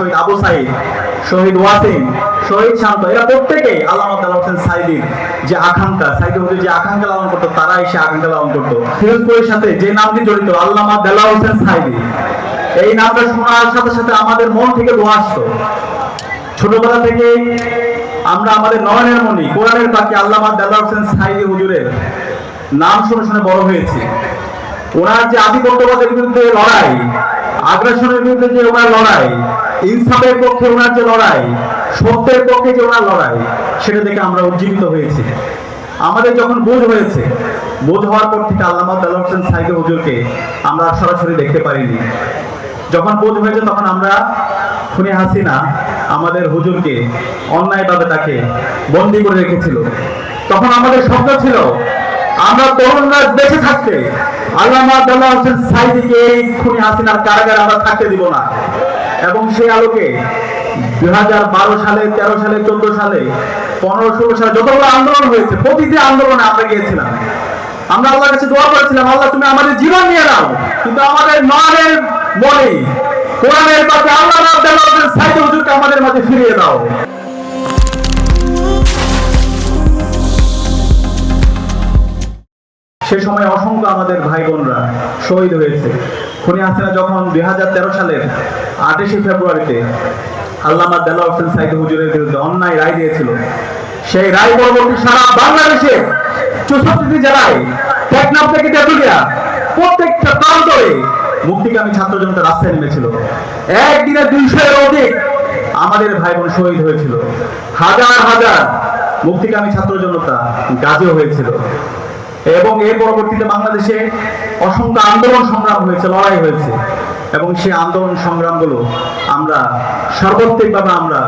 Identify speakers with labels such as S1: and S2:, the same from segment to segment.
S1: শহীদ আবু সাইদ, শহীদ ওয়াসিম, শহীদ শান্ত, এরা প্রত্যেকেই আল্লামা তালা হোসেন সাইদির যে আকাঙ্ক্ষা সাইদি যে আকাঙ্ক্ষা লালন করতো, তারাই সে আকাঙ্ক্ষা লালন করতো। ফিরোজপুরের সাথে যে নামটি জড়িত, আল্লামা দেলা হোসেন সাইদি, এই নামটা শোনার সাথে সাথে আমাদের মন থেকে দোয়া আসতো। ছোটবেলা থেকে আমরা আমাদের নয়নের মনি কোরআনের পাখি আল্লামা দেলা হোসেন সাইদি হুজুরের নাম শুনে শুনে বড় হয়েছে। ওনার যে আধিপত্যবাদের বিরুদ্ধে লড়াই, আগ্রাসনের বিরুদ্ধে যে ওনার লড়াই ইনসাফের পক্ষে ওনার যে লড়াই, সত্যের পক্ষে যে ওনার লড়াই, সেটা দেখে আমরা উজ্জীবিত হয়েছি। আমাদের যখন বোধ হয়েছে বোধ হওয়ার পর থেকে আল্লামা দাল্লা হোসেন সাইদে হুজুরকে আমরা সরাসরি দেখতে পারিনি। যখন বোধ হয়েছে, তখন আমরা খুনি হাসিনা আমাদের হুজুরকে অন্যায়ভাবে তাকে বন্দি করে রেখেছিল। তখন আমাদের স্বপ্ন ছিল, আমরা তরুণরা বেঁচে থাকতে আল্লামা দাল্লা হোসেন সাইদিকে এই খুনি হাসিনার কারাগারে আমরা থাকতে দিব না। এবং সেই আলোকে দুই হাজার বারো সালে, তেরো সালে, চোদ্দ সালে, পনেরো, ষোলো সালে যতগুলো আন্দোলন হয়েছে, প্রতিটি আন্দোলনে আমরা গিয়েছিলাম। আমরা আল্লাহর কাছে দোয়া করেছিলাম, আল্লাহ তুমি আমাদের জীবন নিয়ে নাও, কিন্তু আমাদের নয়ের মনে, কোরআনের পাশে আল্লাহ হোসেন হুজুরকে আমাদের মাঝে ফিরিয়ে দাও। সে সময় অসংখ্য আমাদের ভাই বোনরা শহীদ হয়েছে। খুনি হাসিনা যখন দুই সালের আঠাশে ফেব্রুয়ারিতে আল্লামা দেলা হোসেন সাইদ হুজুরের বিরুদ্ধে অন্যায় রায় দিয়েছিল, সেই রায় পরবর্তী সারা বাংলাদেশে চৌষট্টি জেলায় টেকনাফ থেকে তেতুলিয়া প্রত্যেকটা প্রান্তরে মুক্তিকামী ছাত্র জনতা রাস্তায় নেমেছিল। একদিনে দুইশো এর অধিক আমাদের ভাই বোন শহীদ হয়েছিল। হাজার হাজার মুক্তিকামী ছাত্র জনতা গাজে হয়েছিল। এবং এর পরবর্তীতে বাংলাদেশে অসংখ্য আন্দোলন সংগ্রাম হয়েছে, লড়াই হয়েছে। এবং সেই আন্দোলন সংগ্রামগুলো আমরা সর্বাত্মকভাবে আমরা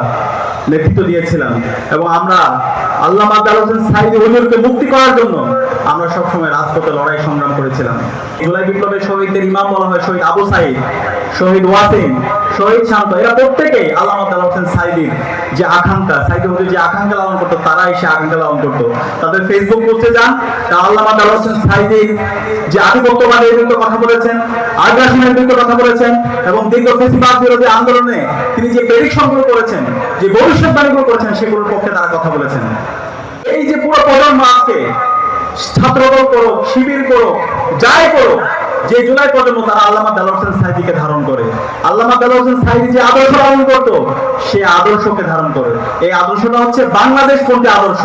S1: নেতৃত্ব দিয়েছিলাম। এবং আমরা আল্লাহ হোসেন সাইদি হুজুরকে মুক্তি করার জন্য আমরা সবসময় রাজপথে লড়াই সংগ্রাম করেছিলাম। জুলাই বিপ্লবের শহীদদের ইমাম বলা হয় শহীদ আবু সাইদ শহীদ ওয়াসিম শহীদ শান্ত এরা প্রত্যেকেই যে আকাঙ্ক্ষা যে আকাঙ্ক্ষা লালন করতো, তারাই সে আকাঙ্ক্ষা লালন করতো। তাদের ফেসবুক পোস্টে যান, তা কথা বলেছেন কথা বলেছেন, এবং দীর্ঘ ফেসিবাদ বিরোধী আন্দোলনে তিনি যে করেছেন, যে ভবিষ্যৎবাণীগুলো করেছেন, সেগুলোর পক্ষে তারা কথা বলেছেন। এই যে পুরো প্রজন্ম আজকে ছাত্রদল করো শিবির করো যাই করো যে জুলাই পর্যন্ত তারা আল্লামা দালাল হোসেন সাহিদিকে ধারণ করে। আল্লামা দালাল হোসেন সাহিদি যে আদর্শ পালন করত, সে আদর্শকে ধারণ করে। এই আদর্শটা হচ্ছে বাংলাদেশ কোনটি আদর্শ?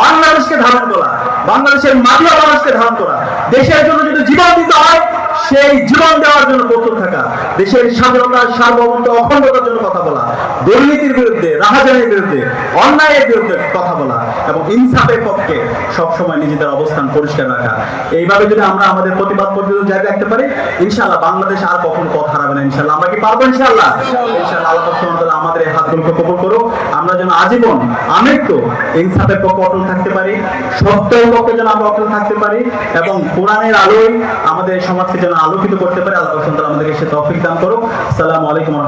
S1: বাংলাদেশকে ধারণ করা। বাংলাদেশের মাটিয়া মানুষকে ধারণ করা। দেশের জন্য যদি জীবন দিতে হয়, সেই জীবন দেওয়ার জন্য প্রস্তুত থাকা। দেশের স্বাধীনতা সার্বভৌমত্ব অখণ্ডতার জন্য কথা দুর্নীতির বিরুদ্ধে রাহাজানির বিরুদ্ধে অন্যায়ের বিরুদ্ধে কথা বলা এবং ইনসাফের পক্ষে সবসময় নিজেদের অবস্থান পরিষ্কার রাখা। এইভাবে যদি আমরা আমাদের প্রতিবাদ পর্যন্ত জায়গা রাখতে পারি ইনশাআল্লাহ বাংলাদেশ আর কখনো পথ হারাবে না ইনশাআল্লাহ। আমরা কি পারব ইনশাআল্লাহ? ইনশাআল্লাহ। আল্লাহ আমাদের এই হাতগুলোকে কবুল করো আমরা যেন আজীবন আমৃত্যু ইনসাফের পক্ষে অটল থাকতে পারি সত্যের পক্ষে যেন আমরা অটল থাকতে পারি এবং কোরআনের আলোয় আমাদের সমাজকে যেন আলোকিত করতে পারি। আল্লাহ আমাদেরকে সে তৌফিক দান করো আসসালামু আলাইকুম